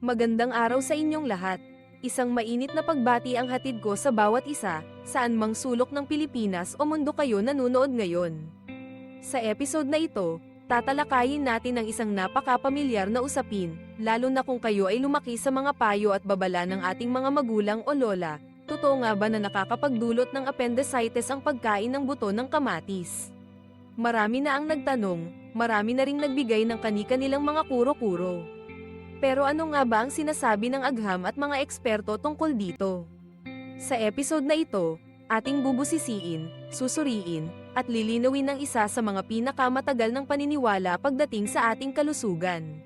Magandang araw sa inyong lahat. Isang mainit na pagbati ang hatid ko sa bawat isa, saan mang sulok ng Pilipinas o mundo kayo nanonood ngayon. Sa episode na ito, tatalakayin natin ang isang napakapamilyar na usapin, lalo na kung kayo ay lumaki sa mga payo at babala ng ating mga magulang o lola. Totoo nga ba na nakakapagdulot ng appendicitis ang pagkain ng buto ng kamatis? Marami na ang nagtanong, marami na ring nagbigay ng kanika-nilang mga kuro-kuro. Pero ano nga ba ang sinasabi ng agham at mga eksperto tungkol dito? Sa episode na ito, ating bubusisiin, susuriin, at lilinawin ng isa sa mga pinakamatagal ng paniniwala pagdating sa ating kalusugan.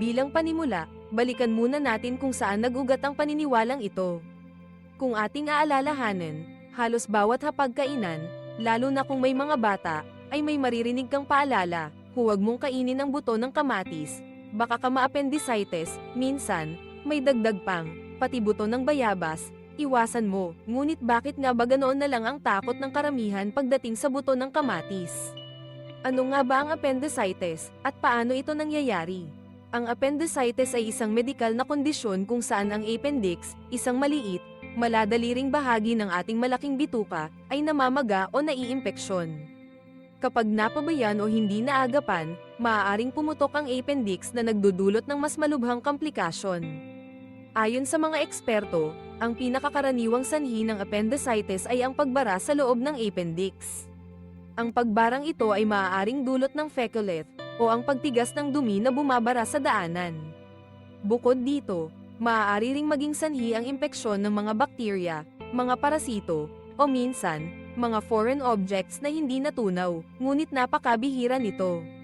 Bilang panimula, balikan muna natin kung saan nagugat ang paniniwalang ito. Kung ating aalalahanin, halos bawat hapagkainan, lalo na kung may mga bata, ay may maririnig kang paalala, huwag mong kainin ang buto ng kamatis, baka ka ma-appendicitis, minsan, may dagdag pang, pati buto ng bayabas, iwasan mo, ngunit bakit nga ba ganoon na lang ang takot ng karamihan pagdating sa buto ng kamatis? Ano nga ba ang appendicitis, at paano ito nangyayari? Ang appendicitis ay isang medikal na kondisyon kung saan ang appendix, isang maliit, maladali ring bahagi ng ating malaking bituka, ay namamaga o naiimpeksyon. Kapag napabayan o hindi naagapan, maaaring pumutok ang appendix na nagdudulot ng mas malubhang komplikasyon. Ayon sa mga eksperto, ang pinakakaraniwang sanhi ng appendicitis ay ang pagbara sa loob ng appendix. Ang pagbarang ito ay maaaring dulot ng fecalith, o ang pagtigas ng dumi na bumabara sa daanan. Bukod dito, maaari ring maging sanhi ang impeksyon ng mga bakterya, mga parasito, o minsan, mga foreign objects na hindi natunaw, ngunit napakabihira nito.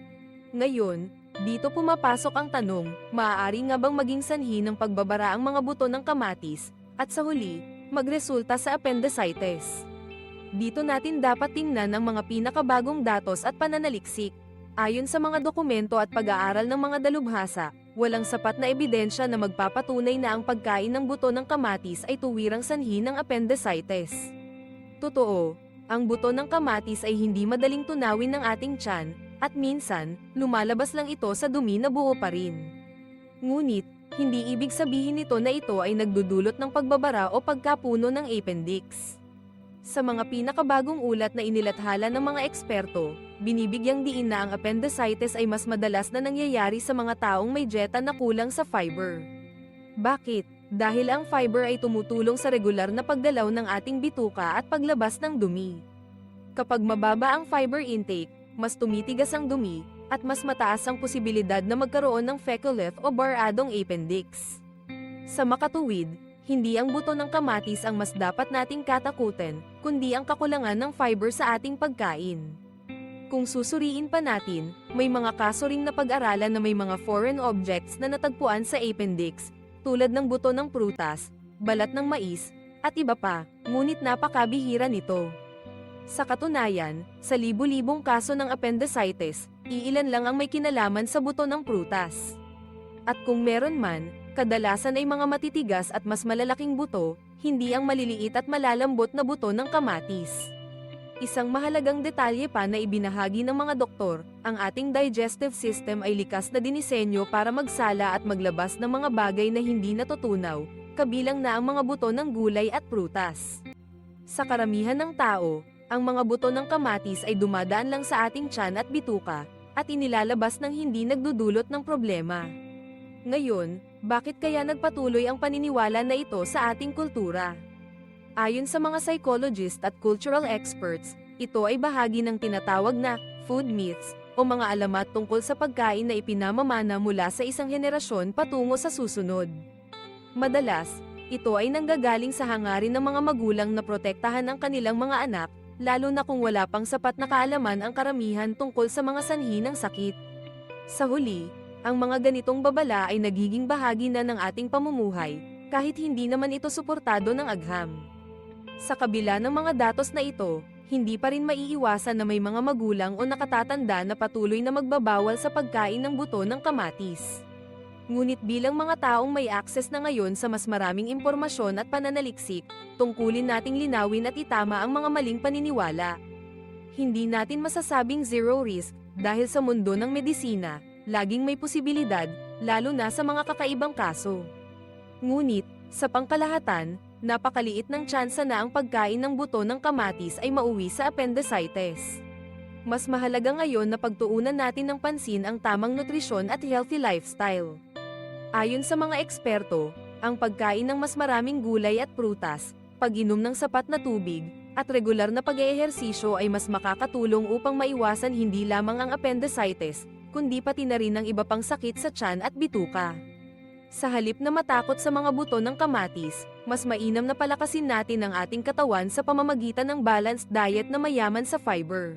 Ngayon, dito pumapasok ang tanong, maaari nga bang maging sanhi ng pagbabara ang mga buto ng kamatis, at sa huli, magresulta sa appendicitis. Dito natin dapat tingnan ang mga pinakabagong datos at pananaliksik. Ayon sa mga dokumento at pag-aaral ng mga dalubhasa, walang sapat na ebidensya na magpapatunay na ang pagkain ng buto ng kamatis ay tuwirang sanhi ng appendicitis. Totoo, ang buto ng kamatis ay hindi madaling tunawin ng ating tiyan, at minsan, lumalabas lang ito sa dumi na buo pa rin. Ngunit, hindi ibig sabihin nito na ito ay nagdudulot ng pagbabara o pagkapuno ng appendix. Sa mga pinakabagong ulat na inilathala ng mga eksperto, binibigyang diin na ang appendicitis ay mas madalas na nangyayari sa mga taong may dieta na kulang sa fiber. Bakit? Dahil ang fiber ay tumutulong sa regular na pagdalaw ng ating bituka at paglabas ng dumi. Kapag mababa ang fiber intake, mas tumitigas ang dumi, at mas mataas ang posibilidad na magkaroon ng fecalith o baradong appendix. Sa makatuwid, hindi ang buto ng kamatis ang mas dapat nating katakutin, kundi ang kakulangan ng fiber sa ating pagkain. Kung susuriin pa natin, may mga kaso ring napag-aralan na may mga foreign objects na natagpuan sa appendix, tulad ng buto ng prutas, balat ng mais, at iba pa, ngunit napakabihira nito. Sa katunayan, sa libu-libong kaso ng appendicitis, iilan lang ang may kinalaman sa buto ng prutas. At kung meron man, kadalasan ay mga matitigas at mas malalaking buto, hindi ang maliliit at malalambot na buto ng kamatis. Isang mahalagang detalye pa na ibinahagi ng mga doktor, ang ating digestive system ay likas na dinisenyo para magsala at maglabas ng mga bagay na hindi natutunaw, kabilang na ang mga buto ng gulay at prutas. Sa karamihan ng tao, ang mga buto ng kamatis ay dumadaan lang sa ating tiyan at bituka, at inilalabas ng hindi nagdudulot ng problema. Ngayon, bakit kaya nagpatuloy ang paniniwala na ito sa ating kultura? Ayon sa mga psychologist at cultural experts, ito ay bahagi ng tinatawag na food myths o mga alamat tungkol sa pagkain na ipinamamana mula sa isang henerasyon patungo sa susunod. Madalas, ito ay nanggagaling sa hangarin ng mga magulang na protektahan ang kanilang mga anak, lalo na kung wala pang sapat na kaalaman ang karamihan tungkol sa mga sanhi ng sakit. Sa huli, ang mga ganitong babala ay nagiging bahagi na ng ating pamumuhay, kahit hindi naman ito suportado ng agham. Sa kabila ng mga datos na ito, hindi pa rin maiiwasan na may mga magulang o nakatatanda na patuloy na magbabawal sa pagkain ng buto ng kamatis. Ngunit bilang mga taong may access na ngayon sa mas maraming impormasyon at pananaliksik, tungkulin nating linawin at itama ang mga maling paniniwala. Hindi natin masasabing zero risk dahil sa mundo ng medisina, laging may posibilidad lalo na sa mga kakaibang kaso. Ngunit, sa pangkalahatan, napakaliit ng tsansa na ang pagkain ng buto ng kamatis ay mauwi sa appendicitis. Mas mahalaga ngayon na pagtuunan natin ng pansin ang tamang nutrisyon at healthy lifestyle. Ayon sa mga eksperto, ang pagkain ng mas maraming gulay at prutas, pag-inom ng sapat na tubig, at regular na pag-eehersisyo ay mas makakatulong upang maiwasan hindi lamang ang appendicitis, kundi pati na rin ang iba pang sakit sa tiyan at bituka. Sa halip na matakot sa mga buto ng kamatis, mas mainam na palakasin natin ang ating katawan sa pamamagitan ng balanced diet na mayaman sa fiber.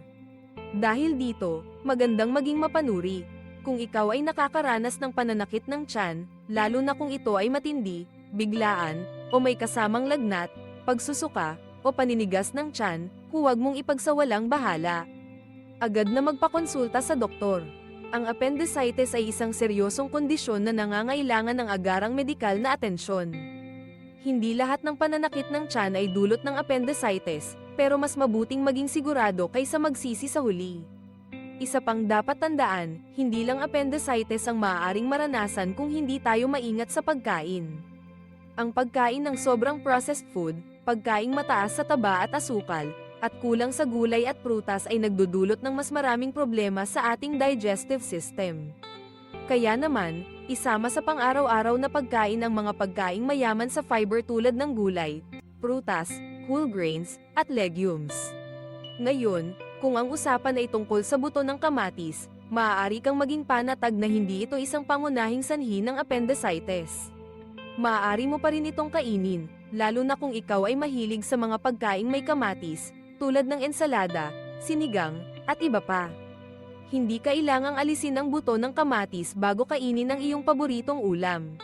Dahil dito, magandang maging mapanuri. Kung ikaw ay nakakaranas ng pananakit ng tiyan, lalo na kung ito ay matindi, biglaan, o may kasamang lagnat, pagsusuka, o paninigas ng tiyan, huwag mong ipagsawalang bahala. Agad na magpakonsulta sa doktor. Ang appendicitis ay isang seryosong kondisyon na nangangailangan ng agarang medikal na atensyon. Hindi lahat ng pananakit ng tiyan ay dulot ng appendicitis, pero mas mabuting maging sigurado kaysa magsisi sa huli. Isa pang dapat tandaan, hindi lang appendicitis ang maaaring maranasan kung hindi tayo maingat sa pagkain. Ang pagkain ng sobrang processed food, pagkaing mataas sa taba at asukal, at kulang sa gulay at prutas ay nagdudulot ng mas maraming problema sa ating digestive system. Kaya naman, isama sa pang-araw-araw na pagkain ang mga pagkaing mayaman sa fiber tulad ng gulay, prutas, whole grains, at legumes. Ngayon, kung ang usapan ay tungkol sa buto ng kamatis, maaari kang maging panatag na hindi ito isang pangunahing sanhi ng appendicitis. Maaari mo pa rin itong kainin, lalo na kung ikaw ay mahilig sa mga pagkaing may kamatis, tulad ng ensalada, sinigang, at iba pa. Hindi kailangang alisin ang buto ng kamatis bago kainin ang iyong paboritong ulam.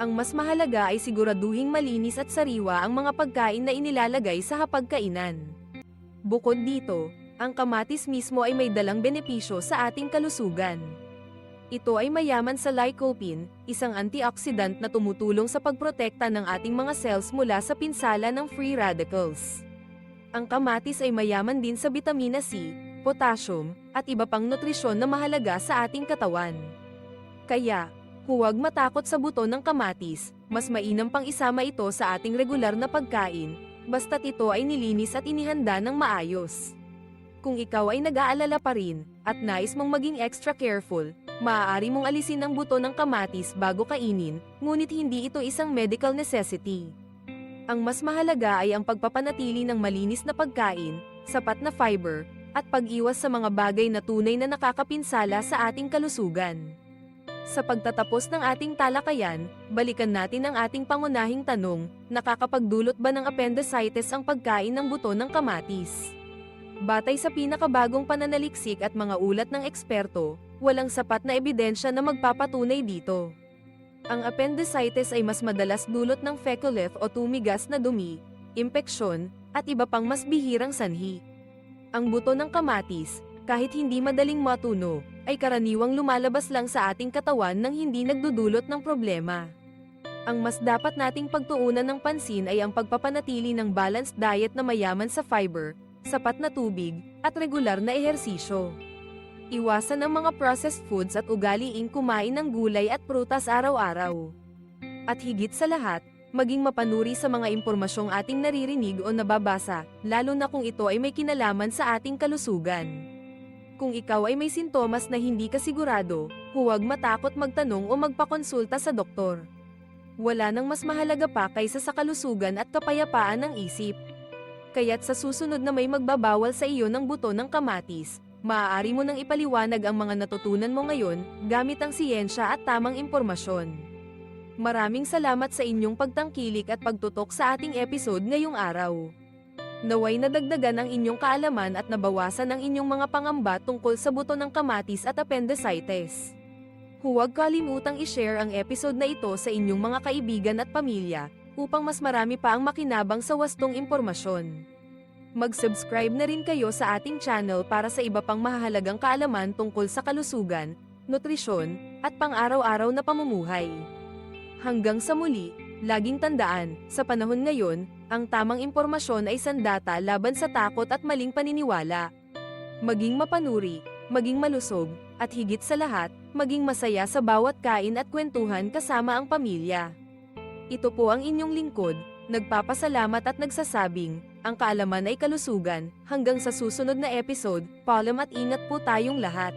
Ang mas mahalaga ay siguraduhing malinis at sariwa ang mga pagkain na inilalagay sa hapagkainan. Bukod dito, ang kamatis mismo ay may dalang benepisyo sa ating kalusugan. Ito ay mayaman sa lycopene, isang antioxidant na tumutulong sa pagprotekta ng ating mga cells mula sa pinsala ng free radicals. Ang kamatis ay mayaman din sa vitamina C, potassium, at iba pang nutrisyon na mahalaga sa ating katawan. Kaya, huwag matakot sa buto ng kamatis, mas mainam pang isama ito sa ating regular na pagkain, basta't ito ay nilinis at inihanda ng maayos. Kung ikaw ay nag-aalala pa rin, at nais mong maging extra careful, maaari mong alisin ang buto ng kamatis bago kainin, ngunit hindi ito isang medical necessity. Ang mas mahalaga ay ang pagpapanatili ng malinis na pagkain, sapat na fiber, at pag-iwas sa mga bagay na tunay na nakakapinsala sa ating kalusugan. Sa pagtatapos ng ating talakayan, balikan natin ang ating pangunahing tanong, nakakapagdulot ba ng appendicitis ang pagkain ng buto ng kamatis? Batay sa pinakabagong pananaliksik at mga ulat ng eksperto, walang sapat na ebidensya na magpapatunay dito. Ang appendicitis ay mas madalas dulot ng fecalith o tumigas na dumi, impeksyon, at iba pang mas bihirang sanhi. Ang buto ng kamatis, kahit hindi madaling matuno, ay karaniwang lumalabas lang sa ating katawan nang hindi nagdudulot ng problema. Ang mas dapat nating pagtuunan ng pansin ay ang pagpapanatili ng balanced diet na mayaman sa fiber, sapat na tubig, at regular na ehersisyo. Iwasan ang mga processed foods at ugaliing kumain ng gulay at prutas araw-araw. At higit sa lahat, maging mapanuri sa mga impormasyong ating naririnig o nababasa, lalo na kung ito ay may kinalaman sa ating kalusugan. Kung ikaw ay may sintomas na hindi ka sigurado, huwag matakot magtanong o magpakonsulta sa doktor. Wala nang mas mahalaga pa kaysa sa kalusugan at kapayapaan ng isip. Kaya't sa susunod na may magbabawal sa iyo ng buto ng kamatis, maaari mo nang ipaliwanag ang mga natutunan mo ngayon gamit ang siyensya at tamang impormasyon. Maraming salamat sa inyong pagtangkilik at pagtutok sa ating episode ngayong araw. Naway nadagdagan ang inyong kaalaman at nabawasan ang inyong mga pangamba tungkol sa buto ng kamatis at appendicitis. Huwag kalimutang i-share ang episode na ito sa inyong mga kaibigan at pamilya upang mas marami pa ang makinabang sa wastong impormasyon. Mag-subscribe na rin kayo sa ating channel para sa iba pang mahahalagang kaalaman tungkol sa kalusugan, nutrisyon, at pang-araw-araw na pamumuhay. Hanggang sa muli, laging tandaan, sa panahon ngayon, ang tamang impormasyon ay sandata laban sa takot at maling paniniwala. Maging mapanuri, maging malusog, at higit sa lahat, maging masaya sa bawat kain at kwentuhan kasama ang pamilya. Ito po ang inyong lingkod, nagpapasalamat at nagsasabing, ang kaalaman ay kalusugan, hanggang sa susunod na episode, paalam at ingat po tayong lahat.